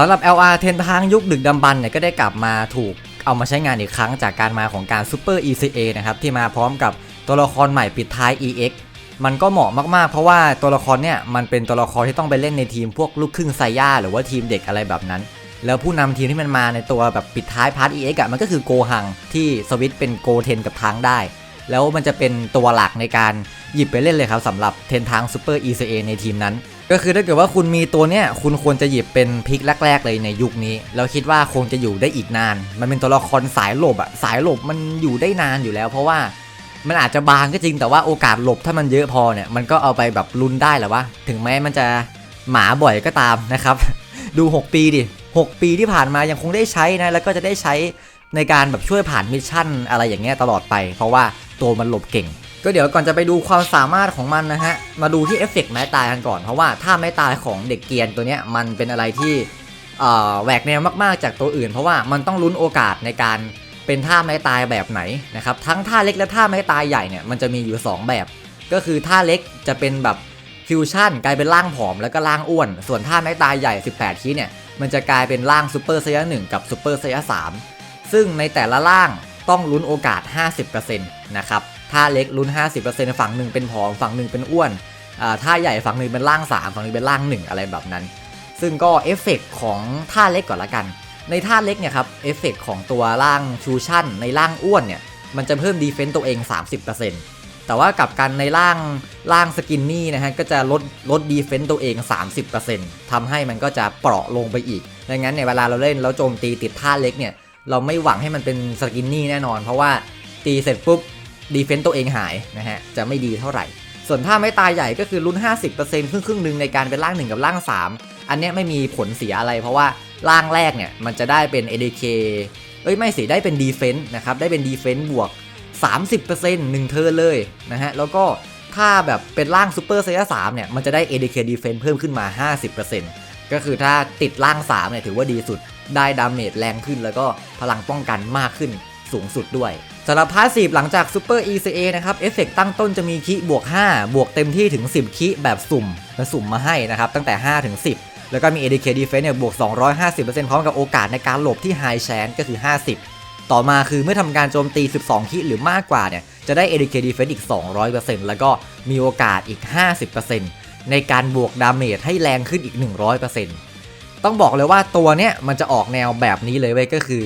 สำหรับ LR เทนทางยุคดึกดำบรรเนี่ยก็ได้กลับมาถูกเอามาใช้งานอีกครั้งจากการมาของการ Super ECA นะครับที่มาพร้อมกับตัวละครใหม่ปิดท้าย EX มันก็เหมาะมาก ๆ เพราะว่าตัวละครเนี่ยมันเป็นตัวละครที่ต้องไปเล่นในทีมพวกลูกครึ่งไซย่าหรือว่าทีมเด็กอะไรแบบนั้น แล้วผู้นำทีมที่มันมาในตัวแบบปิดท้ายพาร์ท EX อะมันก็คือโกหังที่สวิตเป็นโกเทนกับทางได้ แล้วมันจะเป็นตัวหลักในการหยิบไปเล่นเลยครับสำหรับเทนทาง Super ECA ในทีมนั้น ก็คือถ้าเกิดว่าคุณมีตัวเนี้ยคุณควรจะหยิบเป็นพิกแรก ๆ เลยในยุคนี้แล้วคิดว่าคงจะอยู่ได้อีกนาน มันเป็นตัวละครสายหลบอะสายหลบมันอยู่ได้นานอยู่แล้ว เพราะว่ามันอาจจะบางก็จริงแต่ว่าโอกาสหลบถ้ามันเยอะพอเนี่ยมันก็เอาไปแบบลุ้นได้แหละว่าถึงแม้มันจะหมาบ่อยก็ตามนะครับ ดู 6 ปีดิ6 ปีที่ผ่านมายังคงได้ใช้นะแล้วก็จะได้ใช้ในการแบบช่วยผ่านมิชชั่นอะไรอย่างเงี้ยตลอดไป เพราะว่าตัวมันหลบเก่ง ก็เดี๋ยวก่อนจะไปดูความสามารถของมันนะฮะ มาดูที่เอฟเฟกต์ไม้ตายกันก่อนเพราะว่าถ้าไม้ตายของเด็กเกียนตัวเนี้ยมันเป็นอะไรที่แหวกแนวมากๆจากตัวอื่น เพราะว่ามันต้องลุ้นโอกาสในการเป็นท่าไม้ตายแบบไหนนะครับทั้งท่าเล็กและท่าไม้ตายใหญ่เนี่ยมันจะมีอยู่ 2 แบบ ก็คือท่าเล็กจะเป็นแบบฟิวชั่นกลายเป็นร่างผอมแล้วก็ร่างอ้วน ส่วนท่าไม้ตายใหญ่ 18ทีเนี่ยมันจะกลายเป็นร่างซูเปอร์ไซยะ1กับซูเปอร์ไซยะ3ซึ่งในแต่ละร่างต้องลุ้นโอกาส 50%นะครับ ท่าเล็กลุ้น 50%ฝั่งหนึ่งเป็นผอมฝั่งหนึ่งเป็นอ้วนอ่าท่าใหญ่ฝั่งหนึ่งเป็นร่าง 3 ฝั่งหนึ่งเป็นร่าง 1 อะไรแบบนั้น ซึ่งก็เอฟเฟกต์ของท่าเล็กก่อนละกัน ในท่าเล็กเนี่ยครับเอฟเฟกต์ของตัวร่างชูชั่น ในร่างอ้วนเนี่ยมันจะเพิ่มดีเฟนต์ตัวเอง 30%แต่ว่ากับกันในร่างร่างสกินนี่นะฮะก็จะลดลดดีเฟนต์ตัวเอง 30%ทำให้มันก็จะเปราะลงไปอีกดังนั้นเนี่ยเวลาเราเล่นแล้วโจมตีติดท่าเล็กเนี่ยเราไม่หวังให้มันเป็นสกินนี่แน่นอน เพราะว่าตีเสร็จปุ๊บ ดีเฟนต์ตัวเองหายนะฮะจะไม่ดีเท่าไหร่ ส่วนถ้าไม่ตายใหญ่ก็คือลุ้น 50%ครึ่งครึ่งหนึ่งในการเป็นร่าง 1 กับร่าง 3 อันเนี้ยไม่มีผลเสียอะไร เพราะว่าร่างแรกเนี่ยมันจะได้เป็น ADK เอ้ยไม่สิได้เป็นดีเฟนต์นะครับได้เป็นดีเฟนต์บวก 30%หนึ่งเทอเลยนะฮะแล้วก็ถ้าแบบเป็นร่างซูเปอร์ไซย่า3เนี่ยมันจะได้ ADK Defense เพิ่มขึ้นมา 50%ก็คือถ้าติดร่าง3เนี่ยถือว่าดีสุดได้ดาเมจแรงขึ้นแล้วก็พลังป้องกันมากขึ้น สูงสุดด้วยสำหรับพาสซีฟหลังจาก Super ECA นะครับเอฟเฟกตั้งต้นจะมีคิบวก 5 บวกเต็มที่ถึง 10 คิแบบสุ่มและสุ่มมาให้นะครับตั้งแต่ 5 ถึง 10 แล้วก็มี ADK Defense เนี่ยบวก 250%พร้อมกับโอกาสในการหลบที่ High Chance ก็คือ 50 ต่อมาคือเมื่อทำการโจมตี 12 คิหรือมากกว่าเนี่ยจะได้ ADK Defense อีก 200%แล้วก็มีโอกาสอีก 50%ในการบวกดาเมจให้แรงขึ้นอีก 100%ต้องบอกเลยว่าตัวเนี้ยมันจะออกแนวแบบนี้เลยเว้ยก็คือ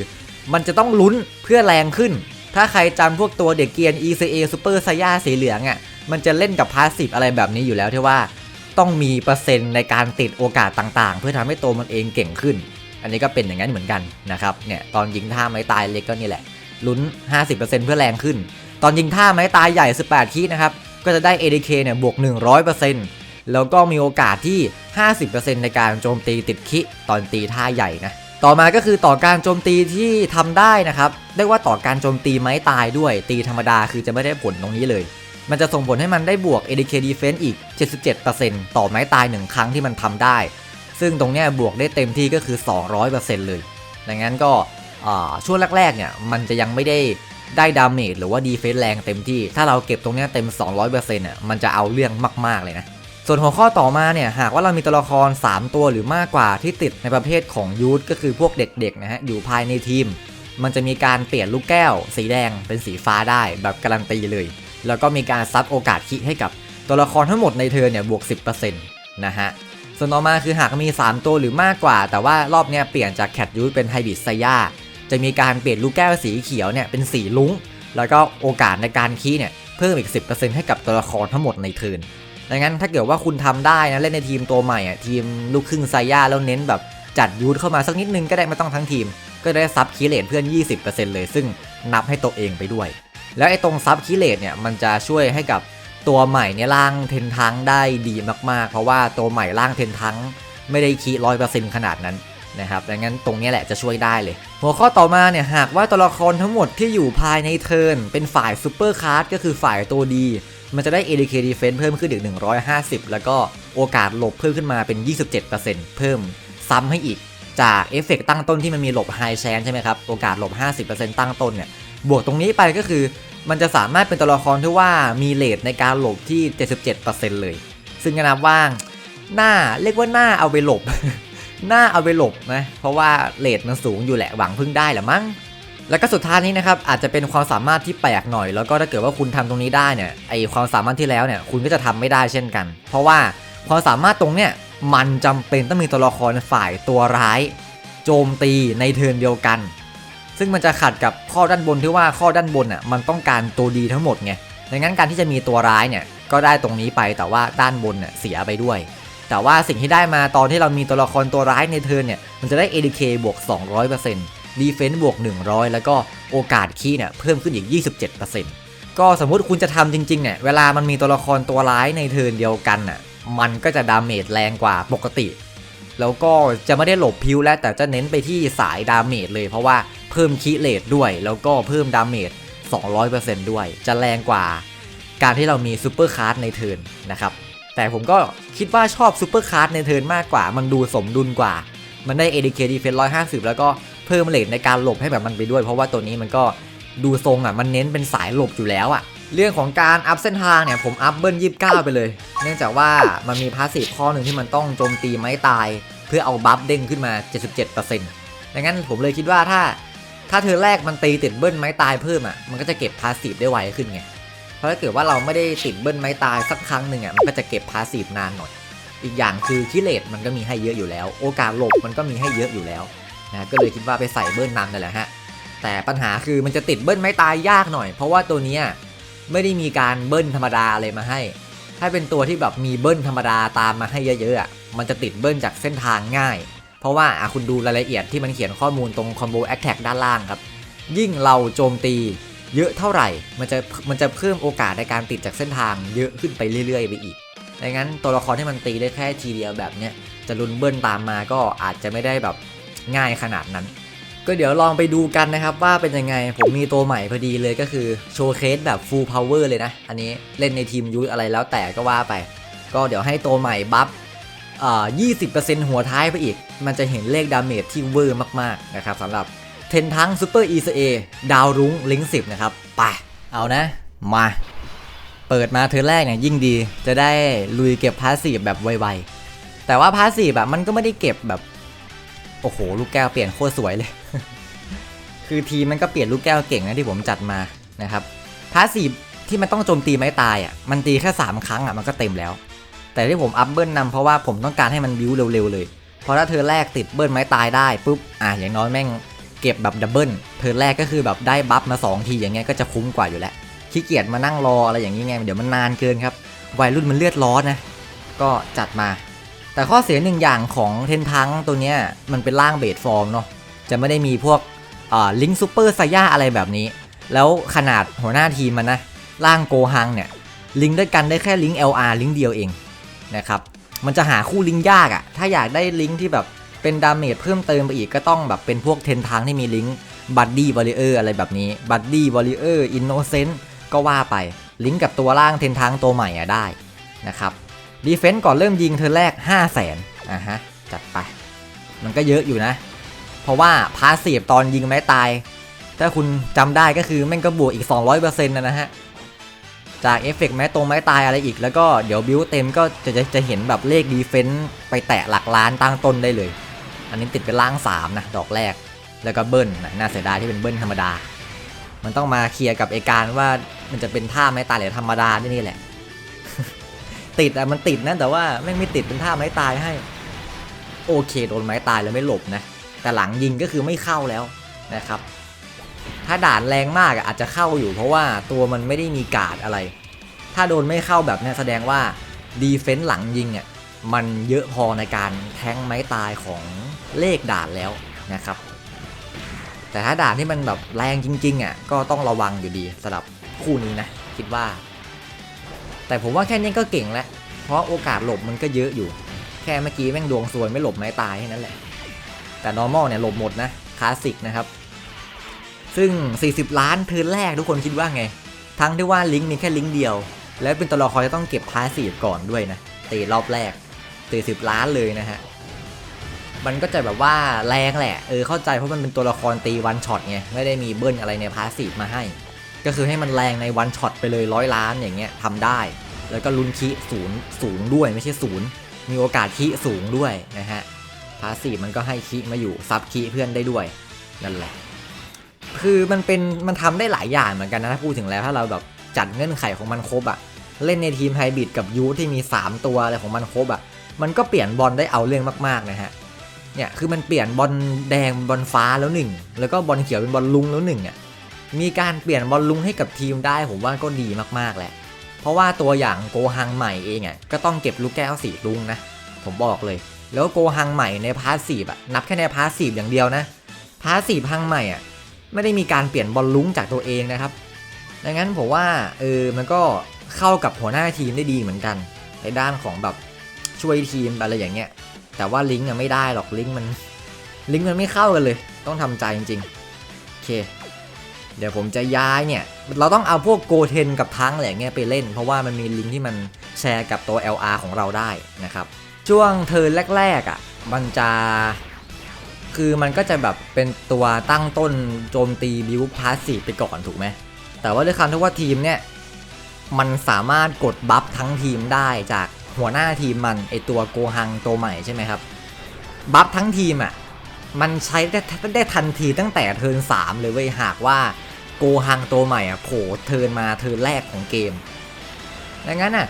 มันจะต้องลุ้นเพื่อแรงขึ้น ถ้าใครจำพวกตัวเด็กเกียน ECA Super s a y a สีเหลืองอะ่ะ มันจะเล่นกับพาสซีฟอะไรแบบนี้อยู่แล้วที่ว่าต้องมีเปอร์เซ็นต์ในการติดโอกาสต่างๆ เพื่อทำให้ตัวมันเองเก่งขึ้น อันนี้ก็เป็นอย่างนั้นเหมือนกันนะครับเนี่ยตอนยิงท่าไม้ตายเล็กก็นี่แหละลุ้น 50%เพื่อแรงขึ้น ตอนยิงท่าไม้ตายใหญ่ 18คีนะครับก็จะได้ ADK เนี่ยบวก 100%แล้วก็มีโอกาสที่ 50%ในการโจมตีติดคิตอนตีท่าใหญ่นะ ต่อมาก็คือต่อการโจมตีที่ทำได้นะครับเรียกว่าต่อการโจมตีไม้ตายด้วย ตีธรรมดาคือจะไม่ได้ผลตรงนี้เลย มันจะส่งผลให้มันได้บวก ADK Defense อีก 77%ต่อไม้ตาย 1 ครั้งที่มันทำได้ ซึ่งตรงนี้บวกได้เต็มที่ก็คือ 200%เลย ดังนั้นก็ช่วงแรกๆเนี่ยมันจะยังไม่ได้ได้ดาเมจหรือว่าดีเฟน s ์แรงเต็มที่ ถ้าเราเก็บตรงนี้เต็ม 200%อะมันจะเอาเรื่องมากๆเลยนะ ส่วนหัวข้อต่อมาเนี่ยหากว่าเรามีตัวละคร 3 ตัวหรือมากกว่าที่ติดในประเภทของยูทก็คือพวกเด็กๆนะฮะอยู่ภายในทีม มันจะมีการเปลี่ยนลูกแก้ว สีแดงเป็นสีฟ้าได้แบบการันตีเลย แล้วก็มีการซับโอกาสคิให้กับตัวละครทั้งหมดในเทิร์นเนี่ยบวก 10%นะฮะส่วนต่อมาคือหากมี 3 ตัวหรือมากกว่า แต่ว่ารอบเนี้ยเปลี่ยนจากแคทยูทเป็นไฮบริดไซย่าจะมีการเปลี่ยนลูกแก้วสีเขียวเนี่ยเป็นสีลุ้ง แล้วก็โอกาสในการคีเนี่ยเพิ่มอีก 10%ให้กับตัวละครทั้งหมดในเทิร์น ดังนั้นถ้าเกิดว่าคุณทำได้นะเล่นในทีมตัวใหม่อะทีมลูกครึ่งไซย่าแล้วเน้นแบบจัดยูทเข้ามาสักนิดนึงก็ได้ไม่ต้องทั้งทีม ก็ได้ซับคีเลตเพื่อน 20%เลย ซึ่งนับให้ตัวเองไปด้วย แล้วไอ้ตรงซับคีเลตเนี่ยมันจะช่วยให้กับตัวใหม่เนี่ยล่างเทนทังได้ดีมากๆ เพราะว่าตัวใหม่ล่างเทนทังไม่ได้คีร้อยเปอร์เซ็นต์ขนาดนั้นนะครับดังนั้นตรงนี้แหละจะช่วยได้เลย หัวข้อต่อมาเนี่ยหากว่าตัวละครทั้งหมดที่อยู่ภายในเทิร์นเป็นฝ่ายซูเปอร์คาร์ดก็คือฝ่ายตัวดี มันจะได้ ADK Defense เพิ่มขึ้นอีก 150 แล้วก็โอกาสหลบเพิ่มขึ้นมาเป็น 27%เพิ่มซ้ำให้อีกจากเอฟเฟกต์ตั้งต้นที่มันมีหลบ High Chance ใช่ไหมครับ โอกาสหลบ 50%ตั้งต้นเนี่ย บวกตรงนี้ไปก็คือ มันจะสามารถเป็นตัวละครที่ว่ามีเลทในการหลบที่ 77%เลย ซึ่งก็นับว่าหน้าเรียกว่าหน้าเอาไปหลบ หน่าเอาไปหลบนะ เพราะว่าเลทมันสูงอยู่แหละหวังพึ่งได้แหละมั้ง แล้วก็สุดท้ายนี้นะครับอาจจะเป็นความสามารถที่แปลกหน่อย แล้วก็ถ้าเกิดว่าคุณทำตรงนี้ได้เนี่ยไอความสามารถที่แล้วเนี่ยคุณก็จะทำไม่ได้เช่นกัน เพราะว่าความสามารถตรงเนี้ยมันจำเป็นต้องมีตัวละครฝ่ายตัวร้าย โจมตีในเทิร์นเดียวกัน ซึ่งมันจะขัดกับข้อด้านบนที่ว่าข้อด้านบนอะมันต้องการตัวดีทั้งหมดไงดังนั้นการที่จะมีตัวร้ายเนี่ยก็ได้ตรงนี้ไปแต่ว่าด้านบนเน่ยเสียไปด้วย แต่ว่าสิ่งที่ได้มาตอนที่เรามีตัวละครตัวร้ายในเทิร์นเนี่ยมันจะได้ ADK บวก 200% Defense บวก 100 แล้วก็โอกาสคีย์เนี่ยเพิ่มขึ้นอีก 27%ก็สมมุติคุณจะทำจริงๆเนี่ยเวลามันมีตัวละครตัวร้ายในเทิร์นเดียวกันน่ะมันก็จะดาเมจแรงกว่าปกติ แล้วก็จะไม่ได้หลบพิวแล้วแต่จะเน้นไปที่สายดาเมจเลยเพราะว่าเพิ่มคีเลตด้วย แล้วก็เพิ่มดาเมจ200%ด้วย จะแรงกว่าการที่เรามีซูเปอร์คาร์ดในเทิร์นนะครับ แต่ผมก็คิดว่าชอบซูเปอร์คาร์ดในเทิร์นมากกว่า มันดูสมดุลกว่า มันได้เอ ADK Defense 150 แล้วก็ เพิ่มเลทในการหลบให้แบบมันไปด้วย เพราะว่าตัวนี้มันก็ดูทรงอะมันเน้นเป็นสายหลบอยู่แล้วอะเรื่องของการอัพเส้นทางเนี่ยผมอัพเบิ้ล29ไปเลย เนื่องจากว่ามันมีพาสซีฟข้อหนึ่งที่มันต้องโจมตีไม้ตาย เพื่อเอาบัฟเด้งขึ้นมา 77%ดังนั้นผมเลยคิดว่าถ้า ถ้าเธอแรกมันตีติดเบิ้ลไม้ตายเพิ่มอะมันก็จะเก็บพาสซีฟได้ไวขึ้นไงเพราะถ้าเกิดว่าเราไม่ได้ติดเบิ้ลไม้ตายสักครั้งหนึ่งอะมันก็จะเก็บพาสซีฟนานหน่อย อีกอย่างคือคิเลตมันก็มีให้เยอะอยู่แล้ว โอกาสหลบมันก็มีให้เยอะอยู่แล้ว นะก็เลยคิดว่าไปใส่เบิ้ลนำนั่นแหละฮะแต่ปัญหาคือมันจะติดเบิ้ลไม้ตายยากหน่อย เพราะว่าตัวนี้ไม่ได้มีการเบิ้ลธรรมดาอะไรมาให้ ถ้าเป็นตัวที่แบบมีเบิ้ลธรรมดาตามมาให้เยอะๆอะมันจะติดเบิ้ลจากเส้นทางง่าย เพราะว่าคุณดูรายละเอียดที่มันเขียนข้อมูลตรงคอมโบแอคแท็กด้านล่างครับ ยิ่งเราโจมตีเยอะเท่าไหร่ มันจะมันจะเพิ่มโอกาสในการติดจากเส้นทางเยอะขึ้นไปเรื่อยๆ ไปอีกดังนั้นตัวละครที่มันตีได้แค่ทีเดียวแบบเนี้ยจะลุนเบิ้ลตามมาก็อาจจะไม่ได้แบบ ง่ายขนาดนั้น ก็เดี๋ยวลองไปดูกันนะครับว่าเป็นยังไงผมมีตัวใหม่พอดีเลยก็คือโชว์เคสแบบ full power เลยนะ อันนี้เล่นในทีมยูทอะไรแล้วแต่ก็ว่าไป ก็เดี๋ยวให้ตัวใหม่บัฟเอ่อ20%หัวท้ายไปอีก มันจะเห็นเลขดาเมจที่เวอร์มากๆนะครับสำหรับเทนทั้งซูเปอร์ ECA ดาวรุ้งลิงสิบนะครับไปเอานะ มา เปิดมาเธอแรกเนี่ยยิ่งดี จะได้ลุยเก็บพาสซีฟแบบไวๆแต่ว่าพาสซีฟแบบมันก็ไม่ได้เก็บแบบ โอ้โห ลูกแก้วเปลี่ยนโคตรสวยเลย คือทีมันก็เปลี่ยนลูกแก้วเก่งนะที่ผมจัดมานะครับพาสซีฟที่มันต้องโจมตีไม้ตายอะ มันตีแค่ 3 ครั้งอะมันก็เต็มแล้ว แต่ที่ผมอัพเบิลนำเพราะว่าผมต้องการให้มันบิวเร็วๆเลย เพราะถ้าเธอแรกติดเบิลไม้ตายได้ปุ๊บ อะอย่างน้อยแม่งเก็บแบบดับเบิลเธอแรกก็คือแบบได้บัฟมา 2 ทีอย่างเงี้ยก็จะคุ้มกว่าอยู่แล้วขี้เกียจมานั่งรออะไรอย่างนี้ไงเดี๋ยวมันนานเกินครับ วัยรุ่นมันเลือดร้อนนะ ก็จัดมา แต่ข้อเสียหนึ่งอย่างของเทนทังตัวเนี้ยมันเป็นร่างเบสฟอร์มเนาะจะไม่ได้มีพวกลิงซูเปอร์ไซย่าอะไรแบบนี้ แล้วขนาดหัวหน้าทีมมันนะร่างโกฮังเนี่ยลิงด้วยกันได้แค่ลิง LR ลิงเดียวเองนะครับมันจะหาคู่ลิงยากอะ่ะถ้าอยากได้ลิงที่แบบเป็นดาเมจเพิ่มเติมไปอีกก็ต้องแบบเป็นพวกเทนทังที่มีลิงบัดดี้วอลเลอร์อะไรแบบนี้บัดดี้วอลเลอร์อินโนเซนต์ก็ว่าไปลิงก์กับตัวล่างเทนทังตัวใหม่อะได้นะครับ ดีเฟนต์ก่อนเริ่มยิงเธอแรก 5 0 0 0 0นอะฮะ จัดไป มันก็เยอะอยู่นะ เพราะว่าพาสีฟตอนยิงไม้ตาย ถ้าคุณจำได้ก็คือแม่งก็บวกอีก 200%นะนะฮะ จากเอฟเฟกต์แม้ตรงไม้ตายอะไรอีก แล้วก็เดี๋ยวบิวเต็มก็จะจะจะเห็นแบบเลขดีเฟนต์ไปแตะหลักล้านตั้งต้นได้เลย อันนี้ติดเป็นล่าง 3 นะ ดอกแรก แล้วก็เบิ้ลนะน่าเสียดายที่เป็นเบิ้ลธรรมดา มันต้องมาเคลียร์กับไอการว่ามันจะเป็นท่าไม้ตายหรือธรรมดานี่นี่แหละ ติดอะมันติดนะแต่ว่าแม่งไม่ติดเป็นท่าไม้ตายให้ โอเคโดนไม้ตายแล้วไม่หลบนะ แต่หลังยิงก็คือไม่เข้าแล้วนะครับ ถ้าด่านแรงมากอาจจะเข้าอยู่ เพราะว่าตัวมันไม่ได้มีกาดอะไร ถ้าโดนไม่เข้าแบบนี้แสดงว่าดีเฟนส์หลังยิงอะมันเยอะพอในการแทงไม้ตายของเลขด่านแล้วนะครับ แต่ถ้าด่านที่มันแบบแรงจริงๆอะก็ต้องระวังอยู่ดีสำหรับคู่นี้นะ คิดว่า แต่ผมว่าแค่นี้ก็เก่งแล้ว เพราะโอกาสหลบมันก็เยอะอยู่ แค่เมื่อกี้แม่งดวงซวยไม่หลบไม้ตายแค่นั้นแหละ แต่ normal เนี่ยหลบหมดนะ คลาสสิกนะครับ ซึ่ง 40 ล้านเทิร์นแรกทุกคนคิดว่าไง ทั้งที่ว่าลิงก์มีแค่ลิงก์เดียว แล้วเป็นตัวละครที่ต้องเก็บพาสซีฟก่อนด้วยนะตีรอบแรก40ล้านเลยนะฮะ มันก็จะแบบว่าแรงแหละ เออเข้าใจเพราะมันเป็นตัวละครตีวันช็อตไง ไม่ได้มีเบิ้ลอะไรในพาสซีฟมาให้ ก็คือให้มันแรงในวันช็อตไปเลยร้อยล้านอย่างเงี้ยทำได้ แล้วก็ลุ้นคิศูนย์สูงด้วยไม่ใช่ศูนย์มีโอกาสคิสูงด้วยนะฮะพาสีมันก็ให้คีมาอยู่ซับคีเพื่อนได้ด้วยนั่นแหละ คือมันเป็นมันทำได้หลายอย่างเหมือนกันนะถ้าพูดถึงแล้วถ้าเราแบบจัดเงื่อนไขของมันครบอะเล่นในทีมไฮบริดกับยูที่มี 3 ตัวอะไรของมันครบอะมันก็เปลี่ยนบอลได้เอาเรื่องมากๆนะฮะเนี่ยคือมันเปลี่ยนบอลแดงบอลฟ้าแล้วหนึ่งแล้วก็บอลเขียวเป็นบอลลุงแล้วหนึ่งอะมีการเปลี่ยนบอลลุงให้กับทีมได้ผมว่าก็ดีมากๆแหละ เพราะว่าตัวอย่างโกฮังใหม่เองอะก็ต้องเก็บลูกแก้วสีลุงนะ ผมบอกเลย แล้วโกฮังใหม่ในพาสซีฟอะนับแค่ในพาสีอย่างเดียวนะพาสซีฟฮังใหม่อะไม่ได้มีการเปลี่ยนบอลลุงจากตัวเองนะครับ ดังนั้นผมว่าเออมันก็เข้ากับหัวหน้าทีมได้ดีเหมือนกัน ในด้านของแบบช่วยทีมอะไรอย่างเงี้ย แต่ว่าลิงก์อะไม่ได้หรอกลิงก์มันลิงก์มันไม่เข้ากันเลย ต้องทำใจจริงๆโอเค เดี๋ยวผมจะย้ายเนี่ย เราต้องเอาพวกโกเทนกับทั้งอะไรอย่างเงี้ยไปเล่น เพราะว่ามันมีลิงก์ที่มันแชร์กับตัว LR ของเราได้นะครับ ช่วงเทิร์แรกๆอะมันจะคือมันก็จะแบบเป็นตัวตั้งต้นโจมตีบิวพาสซีฟไปก่อนถูกไหม แต่ว่าด้วยคำที่ว่าทีมเนี่ย มันสามารถกดบัฟทั้งทีมได้จากหัวหน้าทีมมันไอตัวโกฮังตัวใหม่ใช่ไหมครับ บัฟทั้งทีมอะ มันใช้ได้ได้ทันทีตั้งแต่เทิร์น3เลยเว้ยหากว่าโกฮังตัวใหม่อะโผล่เทิร์นมาเทิร์นแรกของเกม ดังนั้นอะ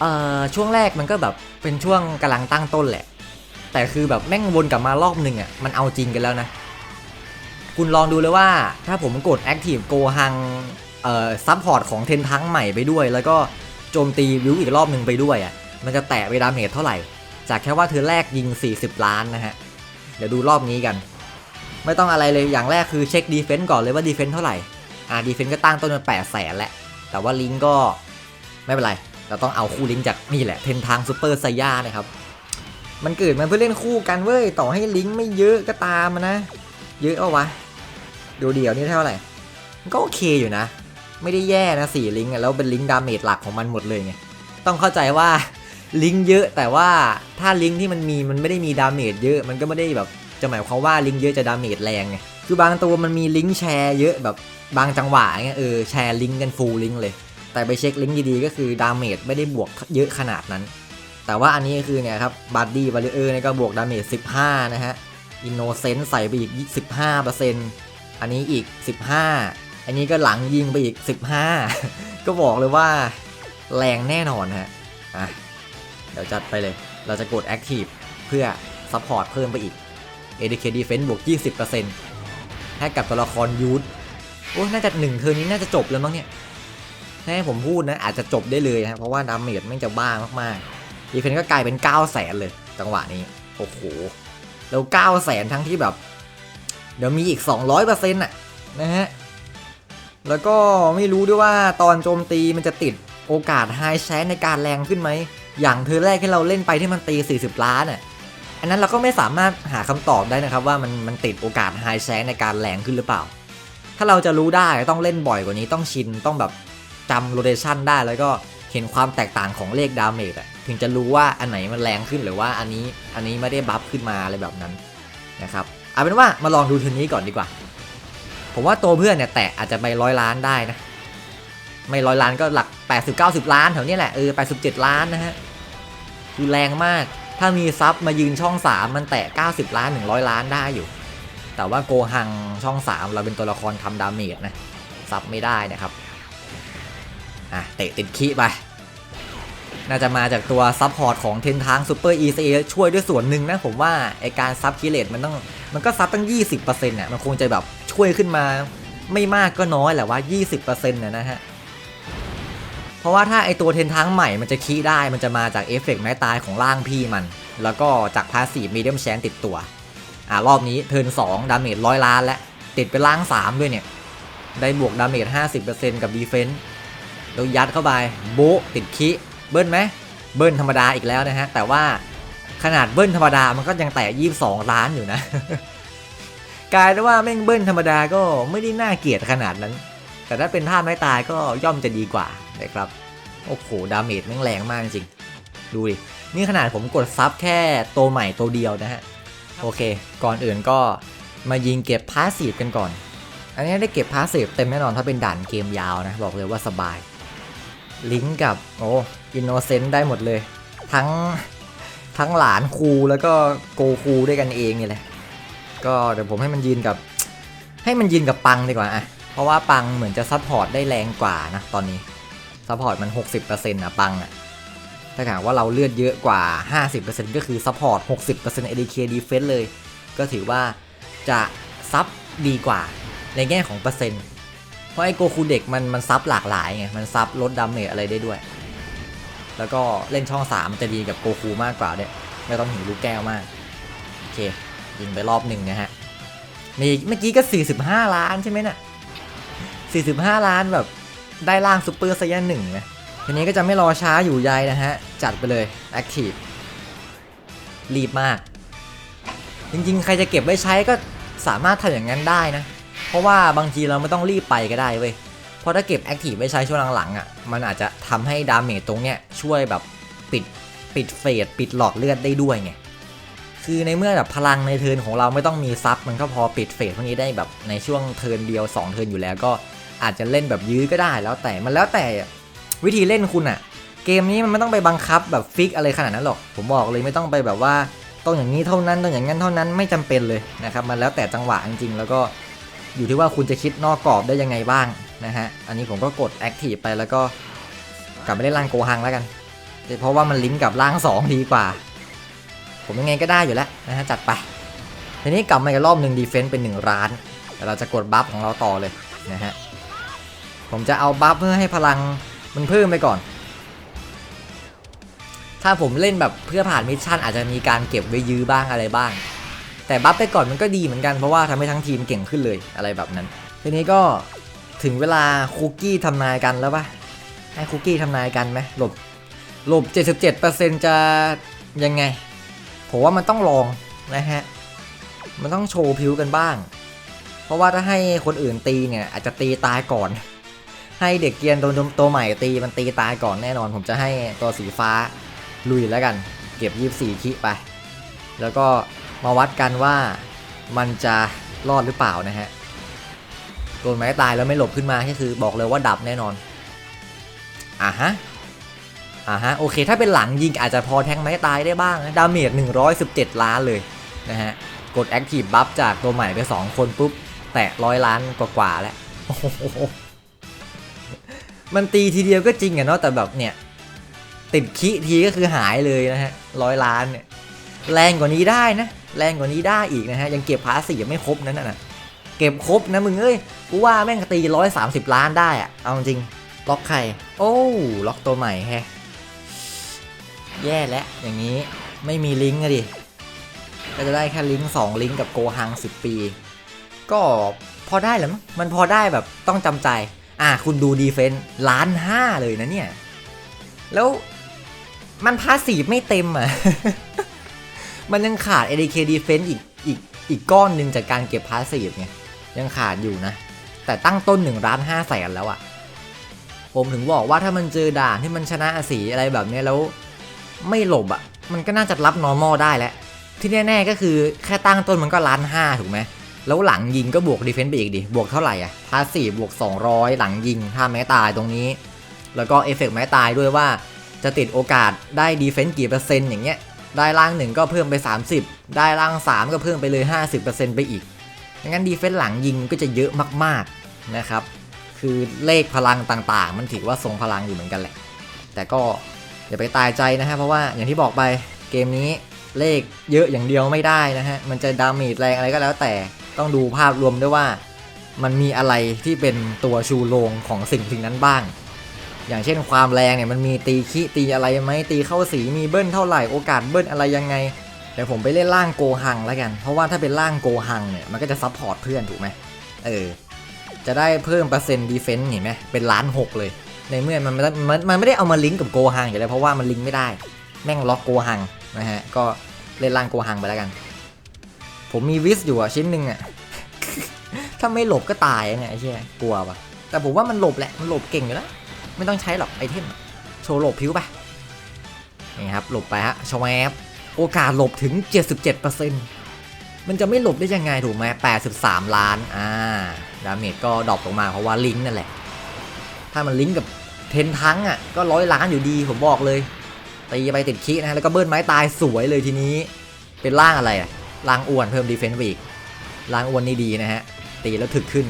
เอ่อช่วงแรกมันก็แบบเป็นช่วงกำลังตั้งต้นแหละ แต่คือแบบแม่งวนกลับมารอบหนึ่งอะมันเอาจริงกันแล้วนะ คุณลองดูเลยว่าถ้าผมกด Active Go ฮังเอ่อซัพพอร์ตของเทนทั้งใหม่ไปด้วย แล้วก็โจมตีวิวอีกรอบหนึ่งไปด้วยอะมันจะแตะไปดาเมจเท่าไหร่ จากแค่ว่าเธอแรกยิง 40 ล้านนะฮะ เดี๋ยวดูรอบนี้กัน ไม่ต้องอะไรเลยอย่างแรกคือเช็คดีเฟนต์ก่อนเลยว่าดีเฟนต์เท่าไหร่ อ่าดีเฟนต์ก็ตั้งต้นมาแปดแสนแหละ แต่ว่าลิงก็ไม่เป็นไร เราต้องเอาคู่ลิงจากนี่แหละเทนทางซูเปอร์ไซย่านะครับ มันเกิดมาเพื่อเล่นคู่กันเว้ยต่อให้ลิงไม่เยอะก็ตามนะ เยอะเอาวะดูเดี่ยวนี่เท่าไหร่มันก็โอเคอยู่นะ ไม่ได้แย่นะสี่ลิงแล้วเป็นลิงดาเมจหลักของมันหมดเลยไงต้องเข้าใจว่า ลิงก์เยอะแต่ว่าถ้าลิงก์ที่มันมีมันไม่ได้มีดาเมจเยอะมันก็ไม่ได้แบบจะหมายความว่าลิงก์เยอะจะดาเมจแรงไงคือบางตัวมันมีลิงก์แชร์เยอะแบบบางจังหวะเงี้ยเออแชร์ลิงก์กันฟูลลิงก์เลย แต่ไปเช็คลิงก์ดีๆก็คือดาเมจไม่ได้บวกเยอะขนาดนั้น แต่ว่าอันนี้คือเนี่ยครับบัดดี้บาริเออร์นี่ก็บวกดาเมจ15 นะฮะอินโนเซนต์ใส่ไปอีก 15%อันนี้อีก 15 อันนี้ก็หลังยิงไปอีก 15 ก็บอกเลยว่าแรงแน่นอนฮะอะ ดี๋ยวจัดไปเลย เราจะกด Active เพื่อ Support เพิ่มไปอีก ADK Defense บวก 20%ให้กับตัวละครยูทโอ้น่าจะหนึ่งเทอร์นี้น่าจะจบแล้วมั้งเนี่ยถ้าให้ผมพูดนะอาจจะจบได้เลยนะเพราะว่าดาเมจไม่จะบ้ามากๆดีเฟนก็กลายเป็น9 0 0แสนเลย จังหวะนี้ โอ้โห แล้ว 9 0 0แสนทั้งที่แบบ เดี๋ยวมีอีก 200%น่ะนะฮะ แล้วก็ไม่รู้ด้วยว่าตอนโจมตีมันจะติดโอกาสไฮแชนในการแรงขึ้นไหม อย่างเธอแรกที่เราเล่นไปที่มันตี 40 ล้านอะอันนั้นเราก็ไม่สามารถหาคำตอบได้นะครับ ว่ามันมันติดโอกาสไฮแชนในการแรงขึ้นหรือเปล่า ถ้าเราจะรู้ได้ต้องเล่นบ่อยกว่านี้ต้องชินต้องแบบจำโรเ t ชันได้แล้วก็เห็นความแตกต่างของเลขดาเมจอะถึงจะรู้ว่าอันไหนมันแรงขึ้นหรือว่าอันนี้อันนี้ไม่ได้บัฟขึ้นมาอะไรแบบนั้นนะครับเอาเป็นว่ามาลองดูทีนี้ก่อนดีกว่า ผมว่าตัวเพื่อนเนี่ยแตะอาจจะไปร้อยล้านได้นะ ไม่ร้อยล้านก็หลัก 80 90 ล้านแถวนี้แหละเออ87 ล้านนะฮะ คือแรงมาก ถ้ามีซับมายืนช่อง 3 มันแตะ 90 ล้าน 100 ล้านได้อยู่ แต่ว่าโกหังช่อง 3 เราเป็นตัวละครทำดาเมจนะ ซับไม่ได้นะครับ อะ เตะติดขี้ไป น่าจะมาจากตัวซับพอร์ตของเทนทางซูเปอร์ ECA ช่วยด้วยส่วนหนึ่งนะผมว่า ไอการซับคิเลตมันต้อง มันก็ซับตั้ง 20%เนี่ยมันคงจะแบบช่วยขึ้นมาไม่มากก็น้อยแหละว่า 20%นะนะฮะ ราะว่าถ้าไอตัวเทนทั้งใหม่มันจะคีได้มันจะมาจากเอฟเฟกต์ไม้ตายของร่างพี่มัน แล้วก็จากพาสซีฟมีเดียมแชนติดตัว อ่ารอบนี้เทิร์น2ดาเมจร้อยล้านและติดไปล่าง 3 ด้วยเนี่ย ได้บวกดาเมจ50%กับดีเฟนส์แล้วยัดเข้าไปโบติดคีเบิ้ลไหมเบิ้ลธรรมดาอีกแล้วนะฮะ แต่ว่าขนาดเบิ้ลธรรมดามันก็ยังแตะ22 ล้านอยู่นะ กลายเป็นว่าแม่งเบิ้ลธรรมดาก็ไม่ได้น่าเกลียดขนาดนั้น แต่ถ้าเป็นท่าไม้ตายก็ย่อมจะดีกว่า นะครับโอ้โหดาเมจแม่งแรงมากจริง ดูดิ นี่ขนาดผมกดซับแค่ตัวใหม่ตัวเดียวนะฮะ โอเค ก่อนอื่นก็มายิงเก็บพาสซีฟกันก่อน อันนี้ได้เก็บพาสซีฟเต็มแน่นอนถ้าเป็นด่านเกมยาวนะ บอกเลยว่าสบาย ลิงก์กับ โอ้อินโนเซนต์ได้หมดเลย ทั้งทั้งหลานครูแล้วก็โกคูด้วยกันเองนี่แหละ ก็เดี๋ยวผมให้มันยืนกับ ให้มันยืนกับปังดีกว่าอะเพราะว่าปังเหมือนจะซัพพอร์ตได้แรงกว่านะตอนนี้ ซัพพอร์ตมัน 60%อะปังอะถ้าหากว่าเราเลือดเยอะกว่า 50%ก็คือซัพพอร์ต 60% ADK Defense เลย ก็ถือว่าจะซับดีกว่าในแง่ของเปอร์เซ็นต์ เพราะไอ้โกคูเด็กมันมันซับหลากหลายไง มันซับลดดาเมจอะไรได้ด้วย แล้วก็เล่นช่อง3มันจะดีกับโกคูมากกว่าเนี่ยไม่ต้องหิวลูกแก้วมาก โอเค ยิงไปรอบหนึ่งนะฮะ มีเมื่อกี้ก็ 45 ล้านใช่ไหมนะ่ะ45 ล้านแบบ ได้ล่างซูเปอร์ไซยันหนึ่งนะทีนี้ก็จะไม่รอช้าอยู่ใยนะฮะ จัดไปเลย Active รีบมาก จริงๆ ใครจะเก็บไว้ใช้ก็สามารถทำอย่างนั้นได้นะ เพราะว่าบางทีเราไม่ต้องรีบไปก็ได้เว้ย เพราะถ้าเก็บแอคทีฟไว้ใช้ช่วงหลังๆอะ มันอาจจะทำให้ดาเมจตรงเนี้ยช่วยแบบปิดปิดเฟสปิดหลอดเลือดได้ด้วยไง คือในเมื่อแบบพลังในเทิร์นของเราไม่ต้องมีซับมันก็พอปิดเฟสพวกนี้ได้แบบในช่วงเทิร์นเดียว 2 เทิร์นอยู่แล้วก็ อาจจะเล่นแบบยื้อก็ได้แล้วแต่มันแล้วแต่วิธีเล่นคุณอะเกมนี้มันไม่ต้องไปบังคับแบบฟิกอะไรขนาดนั้นหรอก ผมบอกเลยไม่ต้องไปแบบว่าต้องอย่างนี้เท่านั้นต้องอย่างนั้นเท่านั้นไม่จำเป็นเลยนะครับมันแล้วแต่จังหวะจริงๆ แล้วก็อยู่ที่ว่าคุณจะคิดนอกกรอบได้ยังไงบ้างนะฮะอันนี้ผมก็กด Active ไปแล้วก็กลับไปเล่นร่างโกฮังแล้วกันเพราะว่ามันลิงก์กับร่าง 2 ดีกว่า ผมยังไงก็ได้อยู่แล้วนะฮะจัดไป ทีนี้กลับมาอีกรอบหนึ่งดีเฟนต์เป็น1ร้านแต่เราจะกดบัฟของเราต่อเลยนะฮะ ผมจะเอาบัฟเพื่อให้พลังมันเพิ่มไปก่อน ถ้าผมเล่นแบบเพื่อผ่านมิชชั่นอาจจะมีการเก็บไว้ยื้อบ้างอะไรบ้าง แต่บัฟไปก่อนมันก็ดีเหมือนกันเพราะว่าทำให้ทั้งทีมเก่งขึ้นเลยอะไรแบบนั้น ทีนี้ก็ถึงเวลาคุกกี้ทำนายกันแล้วปะให้คุกกี้ทำนายกันไหมหลบหลบ 77%จะยังไง ผมว่ามันต้องลองนะฮะ มันต้องโชว์พิวกันบ้าง เพราะว่าถ้าให้คนอื่นตีเนี่ยอาจจะตีตายก่อน ให้เด็กเกียนตัวตัวใหม่ตีมันตีตายก่อนแน่นอน ผมจะให้ตัวสีฟ้าลุยแล้วกัน เก็บ 24คิไป แล้วก็มาวัดกันว่ามันจะรอดหรือเปล่านะฮะโดนไม้ตายแล้วไม่หลบขึ้นมาก็คือบอกเลยว่าดับแน่นอนอะฮะอ่าฮะโอเคถ้าเป็นหลังยิงอาจจะพอแทงไม้ตายได้บ้างนะดาเมจ117 ล้านเลยนะฮะกด Active Buff จากตัวใหม่ไป 2 คนปุ๊บ แตะร้อยล้านกว่าๆแล้ว มันตีทีเดียวก็จริงอะเนาะแต่แบบเนี่ย ติดคิทีก็คือหายเลยนะฮะร้อยล้านเนี่ยแรงกว่านี้ได้นะแรงกว่านี้ได้อีกนะฮะยังเก็บภาษียังไม่ครบนั่นน่ะเก็บครบนะมึงเอ้ยกูว่าแม่งตีร้อยสามสิบล้านได้อะเอาจริงล็อกใคร โอ้ล็อกตัวใหม่แฮะแย่แล้วอย่างนี้ไม่มีลิงก์อะดิก็จะได้แค่ลิงก์2ลิงก์กับโกฮัง10ปี ก็พอได้แหล้วมั้งมันพอได้แบบต้องจำใจ อะคุณดูดีเฟนต์ล้านห้าเลยนะเนี่ย แล้วมันพาสีไม่เต็มอะ มันยังขาด ADK Defense อีกอีกอีกก้อนหนึ่งจากการเก็บพาสีไงยังขาดอยู่นะ แต่ตั้งต้น1ล้าน5แสนแล้วอะ ผมถึงบอกว่าถ้ามันเจอด่านที่มันชนะสีอะไรแบบนี้แล้วไม่หลบอะ มันก็น่าจะรับ normal ได้แล้ว ที่แน่ ๆก็คือแค่ตั้งต้นมันก็ล้านห้าถูกไหม แล้วหลังยิงก็บวกดีเฟนต์ไปอีกดิ บวกเท่าไหร่อะพาสีบวก 200 หลังยิงถ้าแม้ตายตรงนี้ แล้วก็เอฟเฟกต์แม้ตายด้วยว่า จะติดโอกาสได้ดีเฟนต์กี่เปอร์เซ็นต์อย่างเงี้ย ได้ล่างหนึ่งก็เพิ่มไป 30 ได้ล่าง 3 ก็เพิ่มไปเลย 50%ไปอีกงั้นดีเฟนต์หลังยิงก็จะเยอะมากๆนะครับ คือเลขพลังต่างๆ มันถือว่าทรงพลังอยู่เหมือนกันแหละ แต่ก็อย่าไปตายใจนะฮะ เพราะว่าอย่างที่บอกไปเกมนี้เลขเยอะอย่างเดียวไม่ได้นะฮะ มันจะดาเมจแรงอะไรก็แล้วแต่ ต้องดูภาพรวมด้วยว่า มันมีอะไรที่เป็นตัวชูโรงของสิ่งสิ่งนั้นบ้าง อย่างเช่นความแรงเนี่ยมันมีตีคิตีอะไรไหมตีเข้าสีมีเบิ้ลเท่าไหร่โอกาสเบิ้ลอะไรยังไงเดี๋ยวผมไปเล่นล่างโกหังแล้วกัน เพราะว่าถ้าเป็นล่างโกหังเนี่ยมันก็จะซัพพอร์ตเพื่อนถูกไหมเออจะได้เพิ่มเปอร์เซ็นต์ดีเฟนต์เห็นไหมเป็นล้านหกเลย ในเมื่อมันมันมันไม่ได้เอามาลิงก์กับโกฮังอยู่แล้วเพราะว่ามันลิงก์ไม่ได้ แม่งล็อกโกฮังนะฮะก็เล่นล่างโกฮังไปแล้วกัน ผมมีวิสอยู่อะชิ้นหนึ่งอะ ถ้าไม่หลบก็ตายเนี่ยไอ้เชี่ยกลัวปะแต่ผมว่ามันหลบแหละ มันหลบเก่งอยู่แล้ว ไม่ต้องใช้หรอกไอเทม โชว์หลบผิวไป นี่ครับ หลบไปฮะชวบโอกาสหลบถึง 77%มันจะไม่หลบได้ยังไงถูกไหม83 ล้าน อ่า ดาเมจก็ดรอปลงมาเพราะว่าลิงก์นั่นแหละ ถ้ามันลิงก์กับเทนทั้งอะ ก็ร้อยล้านอยู่ดีผมบอกเลยตีไปติดคีนะ แล้วก็เบิ้ลไม้ตายสวยเลยทีนี้ เป็นร่างอะไรอะ ร่างอ้วนเพิ่มดีเฟนส์อีกร่างอ้วนนี่ดีนะฮะ ตีแล้วถึกขึ้น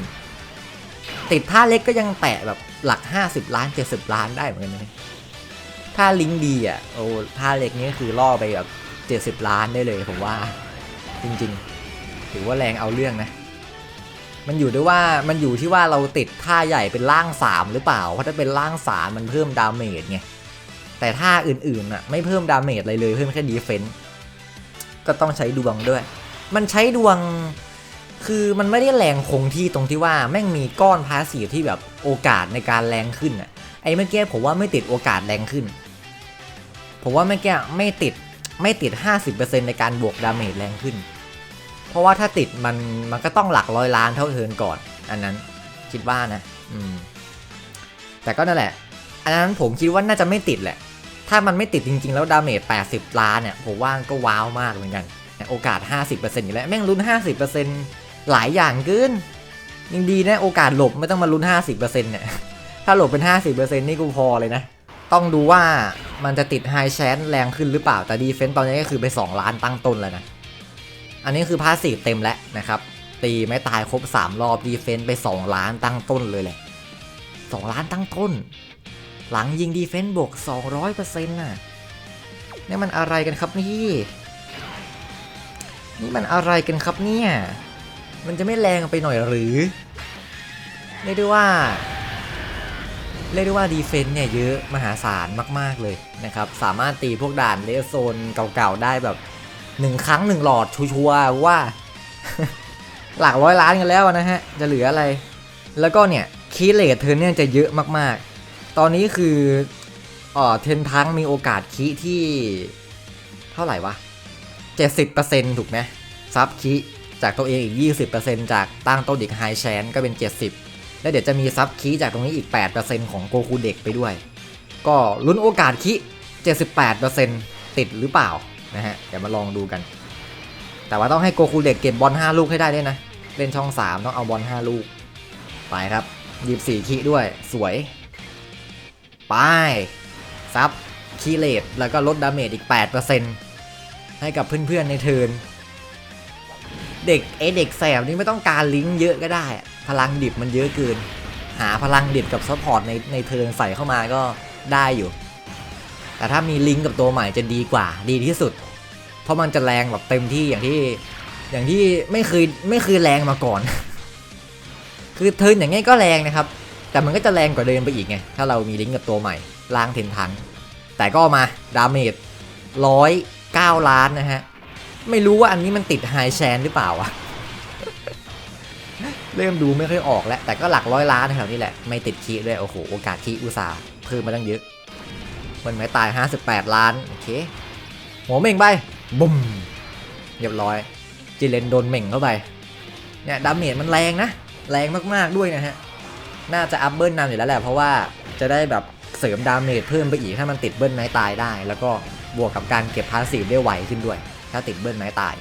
ติดท่าเล็กก็ยังแตะแบบหลัก 50 ล้าน 70 ล้านได้เหมือนกันนะถ้าลิงดีอะโอ้ท่าเล็กนี้ก็คือล่อไปแบบ70 ล้านได้เลยผมว่า จริงๆ ถือว่าแรงเอาเรื่องนะ มันอยู่ด้วยว่ามันอยู่ที่ว่าเราติดท่าใหญ่เป็นร่าง 3 หรือเปล่า เพราะถ้าเป็นร่าง 3 มันเพิ่มดาเมจไงแต่ท่าอื่นๆอะไม่เพิ่มดาเมจอะไรเลยเพิ่มแค่ดีเฟนต์ ก็ต้องใช้ดวงด้วย มันใช้ดวง คือมันไม่ได้แรงคงที่ตรงที่ว่าแม่งมีก้อนพาสีที่แบบโอกาสในการแรงขึ้นอะไอ้เมื่อกี้ผมว่าไม่ติดโอกาสแรงขึ้น ผมว่าเมื่อกี้ไม่ติดไม่ติด 50%ในการบวกดาเมจแรงขึ้น เพราะว่าถ้าติดมันมันก็ต้องหลักร้อยล้านเท่าเทินก่อน อันนั้นคิดว่านะ อืม แต่ก็นั่นแหละ อันนั้นผมคิดว่าน่าจะไม่ติดแหละ ถ้ามันไม่ติดจริงๆ แล้วดาเมจ 80 ล้านเนี่ยผมว่างก็ว้าวมากเหมือนกัน โอกาส 50%อยู่แล้ว แม่งลุ้น 50%หลายอย่างเกินยังดีนะ โอกาสหลบไม่ต้องมาลุ้น 50%เนี่ย ถ้าหลบเป็น 50%นี่กูพอเลยนะ ต้องดูว่ามันจะติดไฮแชนแรงขึ้นหรือเปล่า แต่ดีเฟนต์ตอนนี้ก็คือไป 2 ล้านตั้งต้นแล้วนะ อันนี้คือพาสซีฟเต็มแล้วนะครับ ตีไม่ตายครบ 3 รอบดีเฟนต์ไป 2 ล้านตั้งต้นเลยแหละ2ล้านตั้งต้น หลังยิงดีเฟนต์บวก 200%น่ะนี่มันอะไรกันครับนี่ นี่มันอะไรกันครับเนี่ย มันจะไม่แรงไปหน่อยหรือ เรียกได้ว่า เรียกได้ว่าดีเฟนต์เนี่ยเยอะมหาศาลมาก ๆ เลยนะครับ สามารถตีพวกด่านเลโซนเก่าๆ ได้แบบหนึ่งครั้งหนึ่งหลอดชัวร์ว่า หลักร้อยล้านกันแล้วนะฮะ จะเหลืออะไร แล้วก็เนี่ยคีเลทเธอเนี่ยจะเยอะมากๆ ตอนนี้คืออ๋อเทนทังมีโอกาสคีที่เท่าไหร่วะ 70%ถูกไหมซับคีจากตัวเองอีก 20%จากตั้งต้นอีกไฮแชนก็เป็น 70 แล้วเดี๋ยวจะมีซับคีจากตรงนี้อีก 8%ของโกคูเด็กไปด้วย ก็ลุ้นโอกาสคี78%ติดหรือเปล่านะฮะเดี๋ยวมาลองดูกัน แต่ว่าต้องให้โกคูเด็กเก็บบอล5ลูกให้ได้ด้วยนะ เล่นช่อง 3 ต้องเอาบอล5ลูก ไปครับ 24คีด้วยสวย ไป ซับคีเลตแล้วก็ลดดาเมจอีก 8%ให้กับเพื่อนๆในเทิร์นเด็กไอเด็กแสบนี่ไม่ต้องการลิงก์เยอะก็ได้ พลังดิบมันเยอะเกิน หาพลังดิบกับซัพพอร์ตในในเทิร์นใส่เข้ามาก็ได้อยู่ แต่ถ้ามีลิงก์กับตัวใหม่จะดีกว่าดีที่สุด เพราะมันจะแรงแบบเต็มที่อย่างที่อย่างที่ไม่เคยไม่เคยแรงมาก่อน คือเทิร์นอย่างงี้ก็แรงนะครับ แต่มันก็จะแรงกว่าเดิมไปอีกไง ถ้าเรามีลิงก์กับตัวใหม่ล้างเทนทัง แต่ก็มาดาเมจร้อยเก้าล้านนะฮะ ไม่รู้ว่าอันนี้มันติดไฮแชนหรือเปล่าอะเริ่มดูไม่ค่อยออกแล้ว แต่ก็หลักร้อยล้านแถวนี้แหละ ไม่ติดคีด้วย โอ้โห โอกาสคีอุตสาห์เพิ่มมาตั้งเยอะมันไม่ตาย 58 ล้าน โอเค หัวเม่งไป บุ้มเรียบร้อยจิเลนโดนเม่งเข้าไป เนี่ยดาเมจมันแรงนะ แรงมากๆด้วยนะฮะ น่าจะอัพเบิลนำอยู่แล้วแหละเพราะว่าจะได้แบบเสริมดาเมจเพิ่มไปอีกถ้ามันติดเบิ้ลไม้ตายได้ แล้วก็บวกกับการเก็บพาสซีฟได้ไวขึ้นด้วย ถ้าติดเบิ้ลไม้ตาย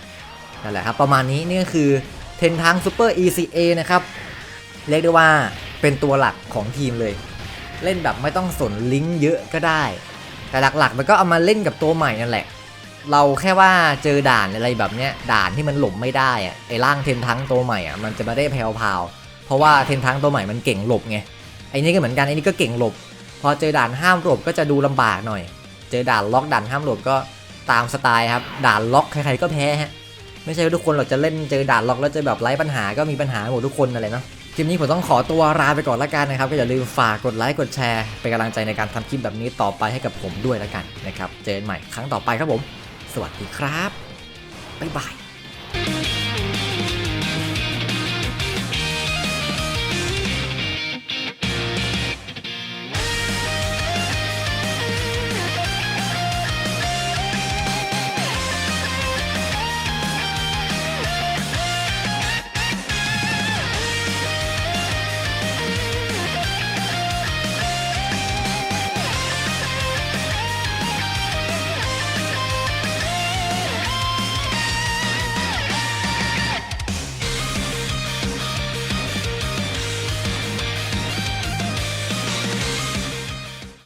นั่นแหละครับประมาณนี้นี่ก็คือเทนทางซูเปอร์ ECA นะครับเรียกได้ว่าเป็นตัวหลักของทีมเลย เล่นแบบไม่ต้องสนลิงก์เยอะก็ได้ แต่หลักๆ มันก็เอามาเล่นกับตัวใหม่นั่นแหละ เราแค่ว่าเจอด่านอะไรแบบเนี้ยด่านที่มันหลบไม่ได้อะไอ้ร่างเทนทังตัวใหม่อะมันจะไม่ได้แพลวๆ เพราะว่าเทนทังตัวใหม่มันเก่งหลบไงไอ้นี่ก็เหมือนกันไอ้นี่ก็เก่งหลบ พอเจอด่านห้ามหลบก็จะดูลำบากหน่อย เจอด่านล็อกด่านห้ามหลบก็ตามสไตล์ครับด่านล็อกใครๆก็แพ้ฮะไม่ใช่ว่าทุกคนเราจะเล่นเจอด่านล็อกแล้วจะแบบไร้ปัญหาก็มีปัญหาหมดทุกคนอะไรเนาะคลิปนี้ผมต้องขอตัวลาไปก่อนละกันนะครับ ก็อย่าลืมฝากกดไลค์กดแชร์เป็นกำลังใจในการทำคลิปแบบนี้ต่อไปให้กับผมด้วยละกันนะครับ เจอกันใหม่ครั้งต่อไปครับผม สวัสดีครับ บ๊ายบาย